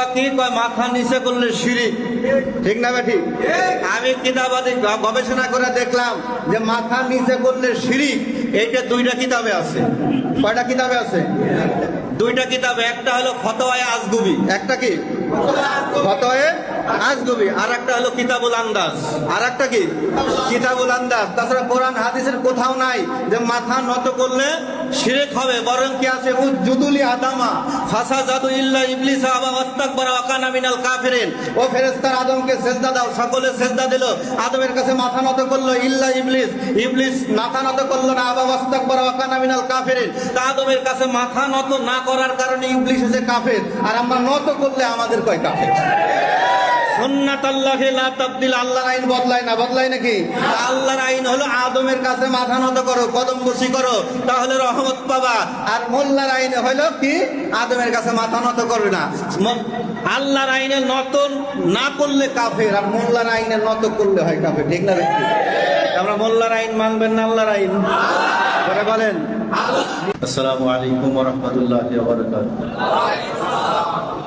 ফতোয়া কি কয় মাথা নিচে করলে শিরিক ঠিক না বেঠি? আমি কিতাবাদি গবেষণা করে দেখলাম যে মাথা নিচে করলে শিরিক এইটা দুইটা কিতাবে আছে। কয়টা কিতাবে আছে? দুইটা কিতাবে একটা হলো ফতোয়ায় আজগুবি। একটা কি? ফতোয়ে আজগুবি। আর একটা হলো কিতাবুল আন্দাজ। আর একটা কি? কিতাবুল আন্দাজ। তাছাড়া কোরআন হাদিসের কোথাও নাই যে মাথা নত করলে শিরেক হবে, বরং কি আছে? জুদুলি আদামা, ফাসা জাদু ইল্লা ইবলিস আবা ওয়াস্তাকবার ওয়া কানা মিনাল কাফিরিন। ও ফেরেশতার আদমকে সেজদা দাও, সকলে সেজদা দিল। আদমের কাছে মাথা নত করল, ইল্লা ইবলিস। ইবলিস মাথা নত করল না, আবা ওয়াস্তাকবার ওয়া কানা মিনাল কাফিরিন। তা আদমের কাছে মাথা নত না করার কারণে ইবলিস হচ্ছে কাফের। আর আমরা নত করলে আমাদের কয় কাফের? সুন্নাত আল্লাহে লা তাবদিল, আল্লাহর আইন বদলায় না, বদলায় নাকি? আল্লাহর আইন হলো আদমের কাছে মাথা নত করো, কদম বসি করো, তাহলে রহমত পাবা। আর মোল্লার আইন হলো কি? আদমের কাছে মাথা নত করবে না। আল্লাহর আইনে নত না করলে কাফের, আর মোল্লার আইনে নত করলে হয় কাফের, ঠিক না ব্যক্তি আমরা মোল্লার আইন মানবেন না আল্লাহর আইন? বলেন। আসসালাম আলাইকুম ওয়া রাহমাতুল্লাহি ওয়া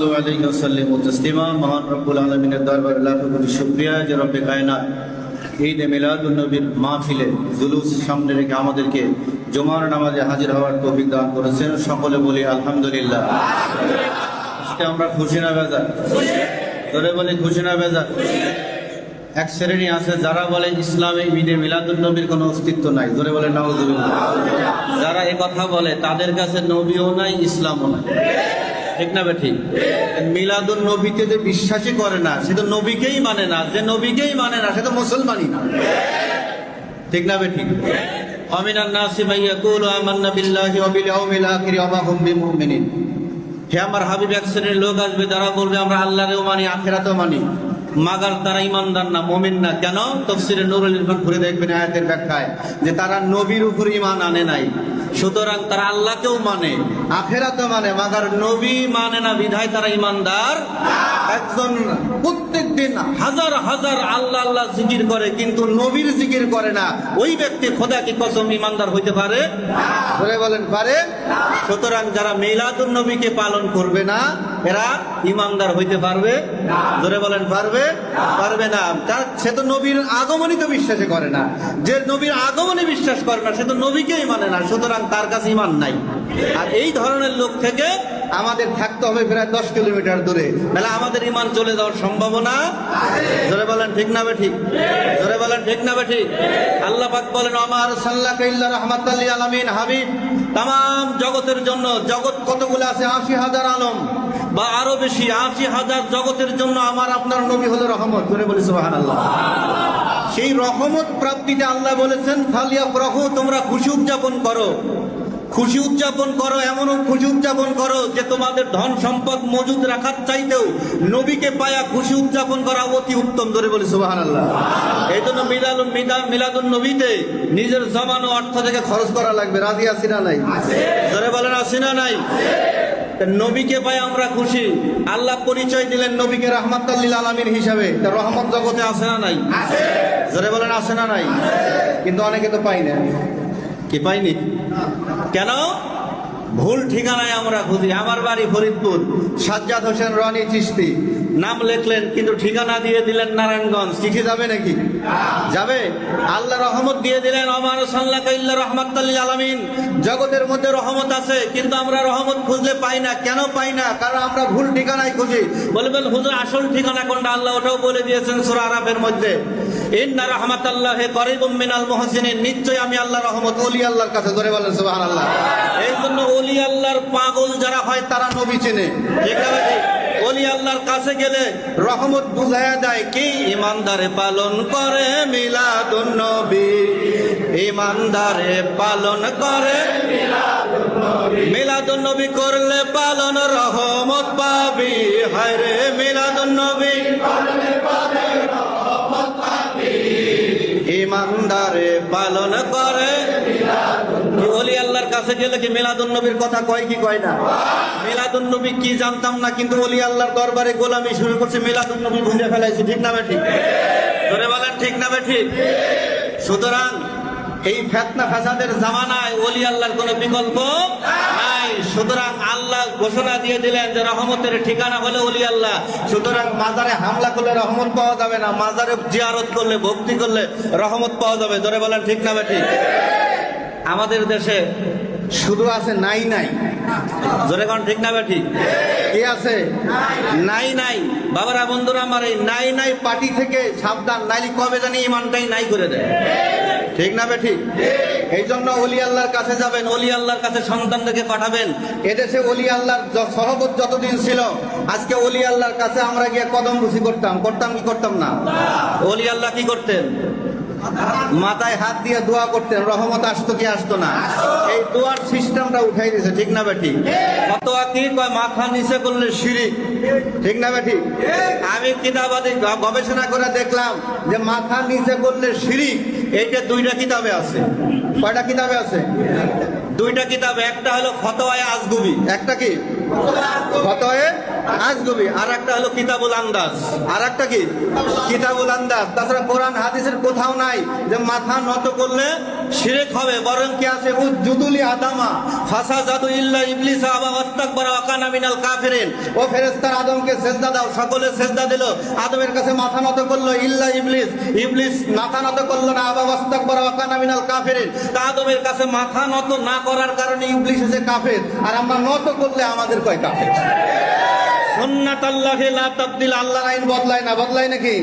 দরবারে জুলুস সামনে রেখে আমাদেরকে জমার নামাজে হাজির হওয়ার কবি দান করেছেন। সকলে বলি আলহামদুলিল্লাহ। আমরা খুশি না বেজার? তোরে বলি খুশি না বেজার? এক শ্রেণি আছে, যারা বলে ইসলামে ঈদে মিলাদুল নবীর কোনো অস্তিত্ব নাই। ধরে বলে নাউজুবিল্লাহ। যারা এ কথা বলে, তাদের কাছে নবীও নাই, ইসলামও নাই। ঠিক না ঠিক মিলাদুল নবীতে যে বিশ্বাসই করে না, সে তো নবীকেই মানে না, যে নবীকেই মানে না, সে তো মুসলমানই না। ঠিক না হুম বিমুমিনিন। হে আমার হাবিব এক লোক আসবে, যারা বলবে আমরা মানি, আখেরাতেও মানি। মাগার তারা না না। কেন? ঘুরে যে তারা নবীর উপর ইমান আনে নাই। সুতরাং তারা আল্লাহকেও মানে। আখেরাতে মানে মাগার নবী মানে না বিধায় তারা ইমানদার। একজন প্রত্যেক দিন হাজার হাজার আল্লাহ আল্লাহ জিকির করে কিন্তু নবীর জিকির করে না। ওই ব্যক্তি খোদা কি কসম ইমানদার হইতে পারে? বলে বলেন পারে? সুতরাং যারা মিলাদুন নবীকে পালন করবে না এরা ইমানদার হইতে পারবে? ধরে বলেন পারবে? পারবে না। তার সে তো নবীর আগমনই তো বিশ্বাসে করে না। যে নবীর আগমনে বিশ্বাস করে না সে তো নবীকেই মানে না সুতরাং তার কাছে ইমান নাই। আর এই ধরনের লোক থেকে আমাদের থাকতে হবে প্রায় দশ কিলোমিটার দূরে। তাহলে আমাদের ইমান চলে যাওয়ার সম্ভাবনা? ধরে বলেন ঠিক না ঠিক? জোরে বলেন ঠিক না ঠিক? আল্লাহ পাক বলেন আমার সাল্লাহ রহমাতাল্লি আলামিন হাবিব তাম জগতের জন্য জগৎ কতগুলো আছে? আশি হাজার আলম। বা আরও বেশি আশি হাজার জগতের জন্য আমার আপনার নবী হলো রহমত। করে বলি সুবাহান আল্লাহ সেই রহমত প্রাপ্তিতে আল্লাহ বলেছেন ফালিয়া প্রভু তোমরা খুশি উদযাপন করো। খুশি উদযাপন করো এমনও খুশি উদযাপন করো যে তোমাদের ধন সম্পদ মজুদ রাখার চাইতেও নবীকে পায়া খুশি উদযাপন করা অতি উত্তম। ধরে বলি সুবাহান আল্লাহ এই জন্য মিলাদুল মিদা মিলাদুল নবীতে নিজের জমানো অর্থ থেকে খরচ করা লাগবে। রাজি আছি না নাই ধরে বলেন আছি না নাই নবীকে পাই আমরা খুশি। আল্লাহ পরিচয় দিলেন নবীকে রহমত আলমীর হিসাবে। তা রহমত জগতে আছে না নাই? জোরে বলেন আছে না নাই? কিন্তু অনেকে তো পাই না। কি পাইনি? কেন? ভুল ঠিকানায় আমরা খুঁজি। আমার বাড়ি ফরিদপুর। সাজ্জাদ হোসেন রনি চিস্তি নাম লিখলেন, কিন্তু ঠিকানা দিয়ে দিলেন নারায়ণগঞ্জ। চিঠি যাবে নাকি? যাবে। আল্লাহ রহমত দিয়ে দিলেন সাল্লাহ ইল্লা রহমাতাল্লিল আলামিন। জগতের মধ্যে রহমত আছে, কিন্তু আমরা রহমত খুঁজলে পাই না। কেন পাই না? কারণ আমরা ভুল ঠিকানায় খুঁজি। বলবেন, হুজুর, আসল ঠিকানা কোনটা? আল্লাহ ওটাও বলে দিয়েছেন সুরা আরাফের মধ্যে। মিনাল আমি আল্লাহ রহমত কাছে এই জন্য আল্লাহর পাগল যারা হয়, তারা আল্লাহর কাছে গেলে রহমত বুঝায়া দেয় কি? ইমানদারে পালন করে মিলাদুন নবী। ইমানদারে পালন করে মিলাদুন করলে পালন রহমত পাবি। হায় রে মিলাদুন নবী। ইমানদারে পালন করে। আল্লাহর কাছে গেলে কি কথা কয় কি কয় না? কি জানতাম না, কিন্তু গোলামি শুরু করছে ফেলাইছে, ঠিক না ধরে ঠিক না সুতরাং এই ফেতনা ফাসাদের জামানায় অলি আল্লাহর কোনো বিকল্প সুতরাং আল্লাহ ঘোষণা দিয়ে দিলেন যে রহমতের ঠিকানা হলো ওলি আল্লাহ। সুতরাং মাজারে হামলা করলে রহমত পাওয়া যাবে না, মাজারে জিয়ারত করলে, ভক্তি করলে রহমত পাওয়া যাবে। ধরে বলেন, ঠিক না ঠিক আমাদের দেশে শুধু আছে নাই নাই। জোরে কোন, ঠিক না ঠিক কি আছে? নাই নাই। বাবারা, বন্ধুরা আমার এই নাই নাই পার্টি থেকে সাবধান, নাইলে কবে জানি ইমানটাই নাই করে দেয়। ঠিক না ঠিক এই জন্য অলি আল্লাহর কাছে যাবেন অলি আল্লাহর কাছে সন্তানদেরকে পাঠাবেন। এদেশে অলি আল্লাহর সহবত যতদিন ছিল আজকে অলি আল্লাহর কাছে আমরা গিয়ে কদম রুচি করতাম। করতাম কি করতাম না। অলি আল্লাহ কি করতেন? মাথায় হাত দিয়ে দোয়া করতেন, রহমত আসতো কি আসতো না। এই দোয়ার সিস্টেমটা উঠাই দিয়েছে, ঠিক না বেটি কত কি? মাথা নিচে করলে সিঁড়ি ঠিক না বেটি আমি কিতাবাদি গবেষণা করে দেখলাম যে মাথা নিচে করলে সিঁড়ি এইটা দুইটা কিতাবে আছে। কয়টা কিতাবে আছে? দুইটা কিতাব, একটা হলো ফতোয়ায় আজগুবি। একটা কি? ফতোয়ায় আজগুবি আর একটা হলো কিতাবুল আন্দাজ। আর একটা কি? কিতাবুল আন্দাজ। তাছাড়া কোরআন, হাদিসের কোথাও নাই যে মাথা নত করলে শিরেক হবে, বরং কি আছে? জুদুলি আদামা ফাসা জাদু ইল্লা ইবলিস আবা ওয়াস্তাকবার ওয়া কানা মিনাল কাফিরিন। ও ফেরেশতার আদমকে সেজদা দাও, সকলে সেজদা দিল। আদমের কাছে মাথা নত করল ইল্লা ইবলিস। ইবলিস মাথা নত করল না আবা ওয়াস্তাকবার ওয়া কানা মিনাল কাফিরিন। তা আদমের কাছে মাথা নত না করার কারণে ইবলিস হচ্ছে কাফের। আর আমরা নত করলে আমাদের কয় কাফের? আল্লাহর আইন বদলায় না, বদলায় নাকি?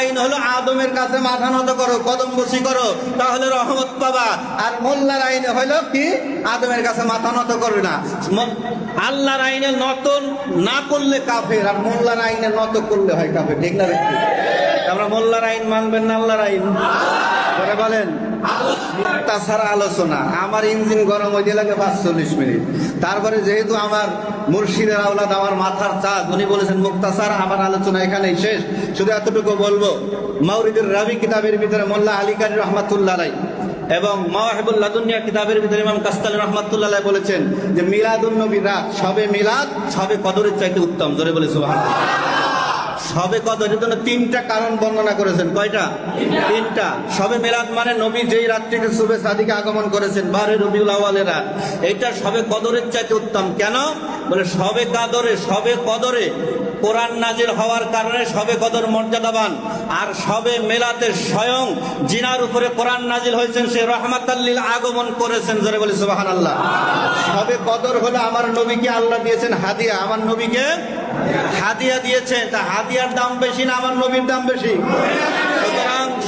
আইন হলো আদমের কাছে মাথা নত করো করো, তাহলে আর মোল্লার আইনে হলো কি? আদমের কাছে মাথা নত করবে না। আইনে নত না করলে কাফের, আর মোল্লার আইনে নত করলে হয় কাফের, ঠিক না আমরা মোল্লার আইন মানবেন না আল্লাহর আইন? করে বলেন তাছাড়া আলোচনা, আমার ইঞ্জিন গরম হইতে লাগে পাঁচচল্লিশ মিনিট। তারপরে যেহেতু আমার মুর্শিদের আওলাদ, আমার মাথার চাঁদ, উনি বলেছেন মুক্তাসার আমার আলোচনা এখানেই শেষ। শুধু এতটুকু বলব, মাউরিদুর রাবি কিতাবের ভিতরে মোল্লা আলী কারি রহমাতুল্লাহ রাই এবং মাওয়াহিবুল্লাহ দুনিয়া কিতাবের ভিতরে ইমাম কাস্তালি রহমাতুল্লাহ বলেছেন যে, মিলাদুন নবী রাত, সবে মিলাদ, সবে কদরের চাইতে উত্তম। জোরে বলে সুবহানাল্লাহ। সবে কদরের জন্য তিনটা কারণ বর্ণনা করেছেন। কয়টা? তিনটা। সবে মেলাদ মানে নবী যেই রাত্রিতে শুভে সাদিকে আগমন করেছেন, বারে রবিউল আওয়ালের। এইটা সবে কদরের চাইতে উত্তম। কেন? বলে সবে কাদরে, সবে কদরে কোরআন নাজির হওয়ার কারণে সবে কদর মর্যাদাবান। আর সবে মেলাতে স্বয়ং জিনার উপরে কোরআন নাজিল হয়েছেন, সে রহমাতাল্লিল আগমন করেছেন, জোরে বলি সুবাহান আল্লাহ সবে কদর হলে আমার নবীকে আল্লাহ দিয়েছেন হাদিয়া। আমার নবীকে হাদিয়া দিয়েছেন তা হাদিয়ার দাম বেশি না আমার নবীর দাম বেশি?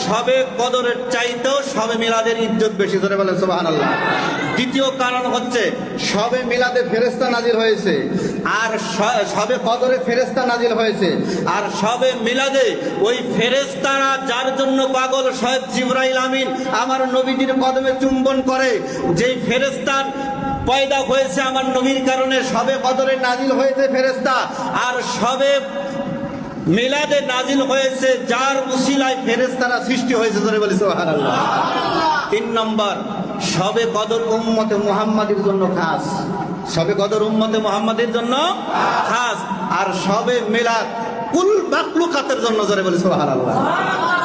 সবে কদরের চাইতেও সবে মিলাদের ইজ্জত বেশি ধরে বলেন সুবাহান আল্লাহ দ্বিতীয় কারণ হচ্ছে, সবে মিলাদে ফেরেস্তা নাজিল হয়েছে, আর সবে কদরে ফেরেস্তা নাজিল হয়েছে, আর সবে মিলাদে ওই ফেরেস্তারা যার জন্য পাগল শয়েদ জিব্রাইল আমিন আমার নবীজির কদমে চুম্বন করে, যেই ফেরেস্তার পয়দা হয়েছে আমার নবীর কারণে সবে কদরে নাজিল হয়েছে ফেরেস্তা আর সবে মিলাদে নাজিল হয়েছে যার উসিলায় ফেরেস্তারা সৃষ্টি হয়েছে ধরে বলি তিন নম্বর, সবে কদর উম্মতে মুহাম্মাদের জন্য খাস। সবে কদর উম্মতে মুহাম্মাদের জন্য খাস। আর সবে মিলাদ কুল মাকলুকাতের জন্য, জোরে বলি সুবহানাল্লাহ।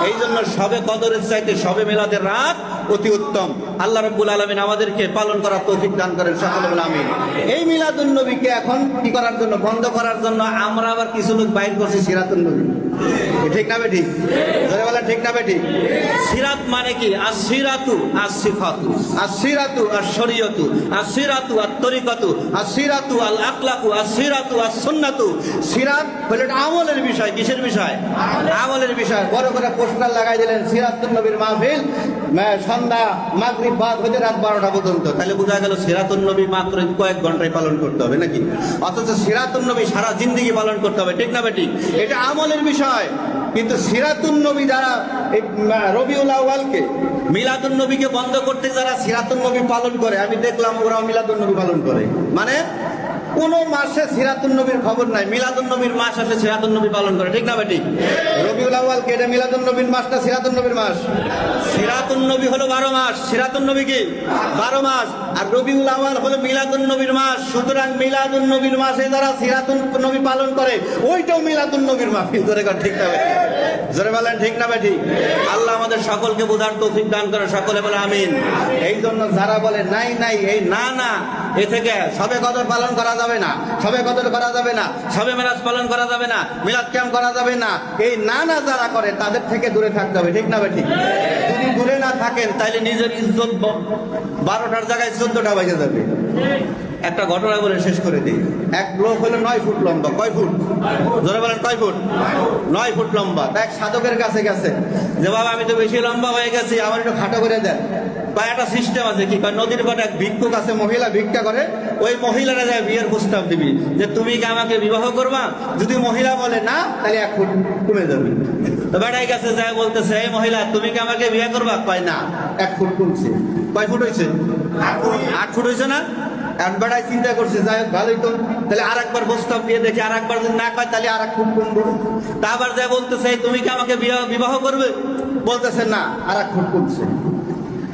এই জন্য সবে কদরের চাইতে সবে মিলাদের রাত অতি উত্তম। আল্লাহ রাব্বুল আলামিন আমাদেরকে পালন করার তৌফিক দান করেন সকলে আমিন। এই মিলাদুন নবীকে এখন কি করার জন্য, বন্ধ করার জন্য আমরা আবার কিছু লোক বাইর করছি সিরাতুল নবী। ঠিক না বেটি? ধরে বলেন ঠিক না বেটি? সিরাত মানে কি? আসিরাতু আসিফাতু আসিরাতু আশরিয়তু আসিরাতু আর তরিকাতু আসিরাতু আল আখলাকু আসিরাতু আস-সুন্নাতু। সিরাত হলো আমলের বিষয়, কিসের বিষয়? আমলের বিষয়। বড় করে পোস্টার লাগাই দিলেন সিরাতুল নবীর মাহফিল সন্ধ্যা মাগরিব বাদ হতে রাত বারোটা পর্যন্ত। তাহলে বোঝা গেল সিরাতুন নবী মাত্র কয়েক ঘন্টায় পালন করতে হবে নাকি? অথচ সিরাতুন নবী সারা জিন্দগি পালন করতে হবে, ঠিক না বেটি এটা আমলের বিষয়। কিন্তু সিরাতুন নবী যারা রবিউল আউয়ালকে, মিলাদুন নবীকে বন্ধ করতে যারা সিরাতুন নবী পালন করে, আমি দেখলাম ওরা মিলাদুন নবী পালন করে। মানে কোন মাসে সিরাতুন নবীর খবর নাই, মিলাদুন নবীর মাস আসে সিরাতুন নবী পালন করে, ঠিক না বেটি রবিউল আউয়াল কে এটা মিলাদুন নবীর মাস না নবীর মাস। সিরাতুন নবী হলো বারো মাস। সিরাতুন নবী কি? বারো মাস। আর রবিউল আউয়াল হলো মিলাদুন নবীর মাস। সুতরাং মিলাদুন নবীর মাসে যারা সিরাতুন নবী পালন করে, ওইটাও মিলাদুন নবীর মাস। কিন্তু রে ঠিক না বেটি জোরে বলেন, ঠিক না বেটি আল্লাহ আমাদের সকলকে বোঝার তৌফিক দান করে, সকলে বলে আমিন। এই জন্য যারা বলে, নাই নাই, এই না না, এ থেকে সবে কদর পালন করা যাবে না, সবে কদর করা যাবে না, সবে মেরাজ পালন করা যাবে না, মিলাদ ক্যাম্প করা যাবে না। এই না না যারা করে, তাদের থেকে দূরে থাকতে হবে, ঠিক না বেটি যদি দূরে না থাকেন তাহলে নিজের ইজ্জত বারোটার জায়গায় চোদ্দটা বাজে যাবে। একটা ঘটনা বলে শেষ করে দিই। এক লোক হলো নয় ফুট লম্বা। কয় ফুট? জোরে বলেন, কয় ফুট? নয় ফুট লম্বা। তা এক সাধকের কাছে গেছে। যে, বাবা, আমি তো বেশি লম্বা হয়ে গেছি, আমার একটু খাটো করে দেন। বা একটা সিস্টেম আছে কি? নদীর এক ভিক্ষুক আছে, মহিলা ভিক্ষা করে। ওই মহিলারা যায় বিয়ের প্রস্তাব দিবি। যে, তুমি কি আমাকে বিবাহ করবা? যদি মহিলা বলে না, তাহলে এক ফুট কমে যাবে। তো বেটাই গেছে, যায় বলতেছে, এই মহিলা, তুমি কি আমাকে বিয়ে করবা? কয়, না, এক ফুট কমছে। কয়, ফুট হয়েছে আট ফুট হয়েছে না? এখন বেড়ায় চিন্তা করছে, যাই হোক, ভালোই তো। তাহলে আর একবার প্রস্তাব দিয়ে দেখি আর একবার যদি না কয়, তাহলে আর এক ফুট কমবো তা আবার বলতেছে, তুমি কি আমাকে বিবাহ করবে? বলতেছে, না আর এক ফুট কমছে।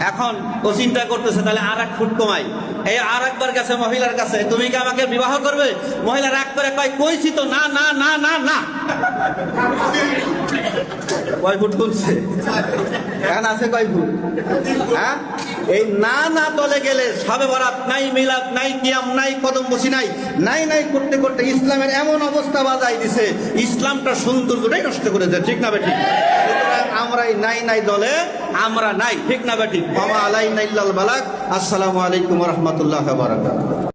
এখন ও চিন্তা করতেছে, তাহলে আর এক ফুট কমাই। এই আর একবার কাছে মহিলার কাছে, তুমি কি আমাকে বিবাহ করবে? মহিলা রাগ করে কয়, কইছি তো, না না না না না। কয়, ফুট কমছে। এখন আছে কয়, ফুট? হ্যাঁ? এই না না দলে গেলে সাবে বরাত নাই, মিলাদ নাই, কিয়াম নাই, কদম বসি নাই নাই নাই করতে করতে ইসলামের এমন অবস্থা বাজাই দিছে, ইসলামটা সৌন্দর্যটাই নষ্ট করেছে, ঠিক না বেটি সুতরাং আমরা এই নাই নাই দলে, আমরা নাই, ঠিক না বেটি মামা আলাই নাইল্লাল বালাক, আসসালামু আলাইকুম রহমতুল্লাহ বারাকাতুহু।